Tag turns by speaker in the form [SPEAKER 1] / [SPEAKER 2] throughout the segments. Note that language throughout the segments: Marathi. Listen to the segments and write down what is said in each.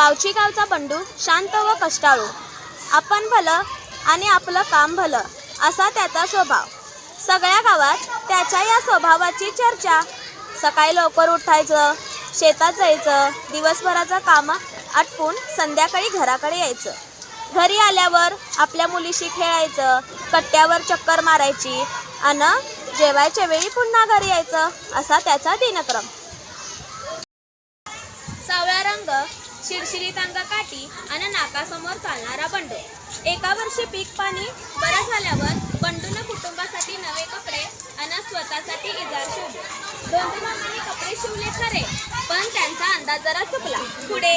[SPEAKER 1] बावची गावचा बंडू शांत व कष्टाळू. आपण भलं आणि आपलं काम भलं असा त्याचा स्वभाव. सगळ्या गावात त्याच्या या स्वभावाची चर्चा. सकाळी लवकर उठायचं शेतात जायचं दिवसभराचं काम आटपून संध्याकाळी घराकडे यायचं. घरी आल्यावर आपल्या मुलीशी खेळायचं कट्ट्यावर चक्कर मारायची आणि जेवायच्या वेळी पुन्हा घरी यायचं असा त्याचा दिनक्रम. शिरशिरीत अंगकाठी आणि नाकासमोर चालणारा बंडू. एका वर्षी पीक पाणी बरं झाल्यावर बंडून कुटुंबासाठी नवे कपडे आणि स्वतःसाठी इजार शिवले. दोन कपडे शिवले खरे पण त्यांचा अंदाज जरा चुकला. पुढे.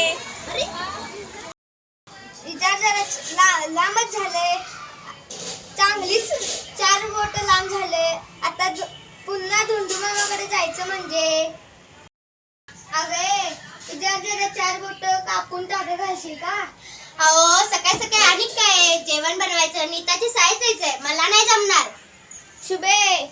[SPEAKER 2] इजार जरा लांबच झाले. चांगलीच चार बोट लांब झाले. आता पुन्हा धुंडुमा वगैरे जायचं म्हणजे. अगे उद्या जरा चार बोट कापून टाका घालशील का? अहो सकाळी सकाळी आणि काय जेवण बनवायचं नीताची साय जायचंय. मला नाही जमणार. शुभे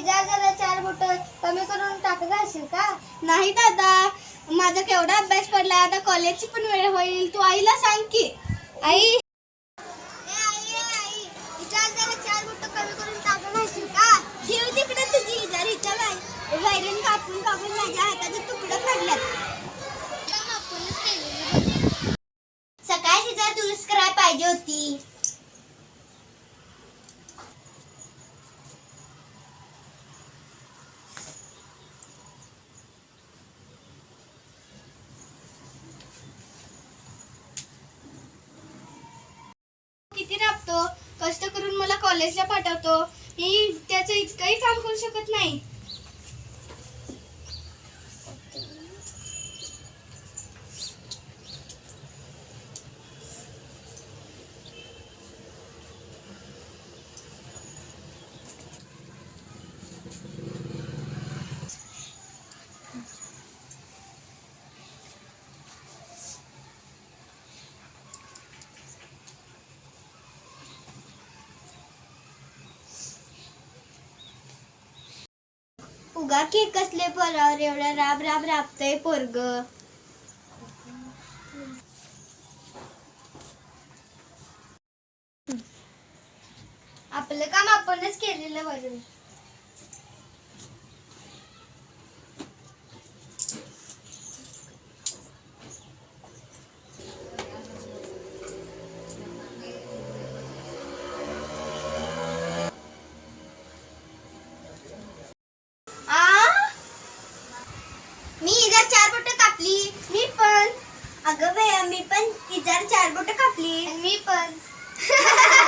[SPEAKER 2] जा जरा चार बोट कमी करून टाक घालशील का? नाही दादा माझा केवढा अभ्यास पडला आता कॉलेजची पण वेळ होईल. तू आईला सांग की. आई. चार बोट कमी करून टाक घालशील का? ठेव तिकडे तुझी इजा रिचा वैरण कापून कापून माझ्या हाताचे तुकडे पडल्यात सकाळी तिचा दुरुस्त करायला पाहिजे होती. किती राबतो? कष्ट करून मला कॉलेजला पाठवतो. मी त्याचं इतकंही काम करू शकत नाही. उगा की कसले पोरावर एवढा राब राब राबतय पोरग. आपलं काम आपणच केलेलं बरं आ मी इजार चार बोट कापली. मी पण. अगं भैया मी पण. इजार चार बोट कापली. मी पण.